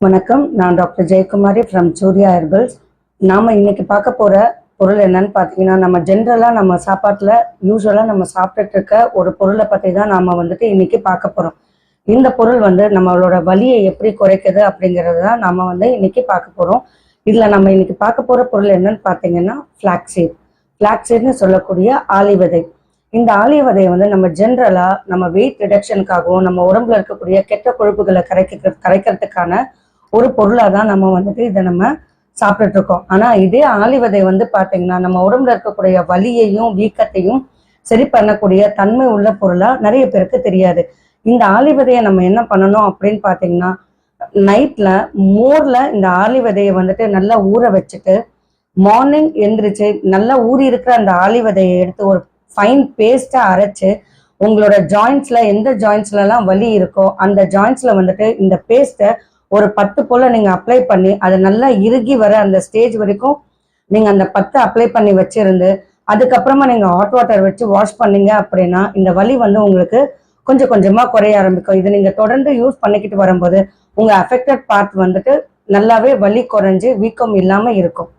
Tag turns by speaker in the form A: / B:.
A: வணக்கம். நான் doctor Jayakumari from Surya herbals. நாம இன்னைக்கு பார்க்க போற பொருள் என்னன்னு பார்த்தீங்கன்னா நம்ம ஜென்ரலாக நம்ம சாப்பாட்டில் யூஸ்வலாக நம்ம சாப்பிட்டுட்டு இருக்க ஒரு பொருளை பற்றி தான் நாம வந்துட்டு இன்னைக்கு பார்க்க போகிறோம் இந்த பொருள் வந்து நம்மளோட வலியை எப்படி குறைக்குது அப்படிங்கிறது தான் நாம் வந்து இன்னைக்கு பார்க்க போகிறோம் இதில் நம்ம இன்னைக்கு பார்க்க போகிற பொருள் என்னன்னு பார்த்தீங்கன்னா ஃப்ளாக்ஸீட் ஃப்ளாக்ஸீட்னு சொல்லக்கூடிய ஆலிவதை. இந்த ஆலிய விதையை வந்து நம்ம ஜென்ரலாக நம்ம வெயிட் ரிடக்ஷனுக்காகவும் நம்ம உடம்புல இருக்கக்கூடிய கெட்ட கொழுப்புகளை கரைக்க கரைக்கிறதுக்கான ஒரு பொருளாக தான் நம்ம வந்துட்டு இதை நம்ம சாப்பிட்டுட்டு இருக்கோம் ஆனால் இதே ஆலிவதை வந்து பார்த்தீங்கன்னா நம்ம உடம்புல இருக்கக்கூடிய வலியையும் வீக்கத்தையும் சரி பண்ணக்கூடிய தன்மை உள்ள பொருளாக நிறைய பேருக்கு தெரியாது. இந்த ஆலிவதையை நம்ம என்ன பண்ணணும் அப்படின்னு பார்த்தீங்கன்னா நைட்ல மோர்ல இந்த ஆலிவதையை வந்துட்டு நல்லா ஊற வச்சுட்டு மார்னிங் எந்திரிச்சு நல்லா ஊறி இருக்கிற அந்த ஆலிவதையை எடுத்து ஒரு ஃபைன் பேஸ்டா அரைச்சு உங்களோட ஜாயின்ஸ்ல எந்த ஜாயின்ஸ்ல எல்லாம் வலி இருக்கோ அந்த ஜாயின்ஸ்ல வந்துட்டு இந்த பேஸ்ட்டை ஒரு பத்து போல நீங்க அப்ளை பண்ணி அது நல்லா இறுகி வர அந்த ஸ்டேஜ் வரைக்கும் நீங்க அந்த பத்து அப்ளை பண்ணி வச்சிருந்து அதுக்கப்புறமா நீங்க ஹாட் வாட்டர் வச்சு வாஷ் பண்ணீங்க அப்படின்னா இந்த வலி வந்து உங்களுக்கு கொஞ்சம் கொஞ்சமா குறைய ஆரம்பிக்கும். இது நீங்க தொடர்ந்து யூஸ் பண்ணிக்கிட்டு வரும்போது உங்க அஃபெக்டட் பார்ட் வந்துட்டு நல்லாவே வலி குறைஞ்சு வீக்கம் இல்லாம இருக்கும்.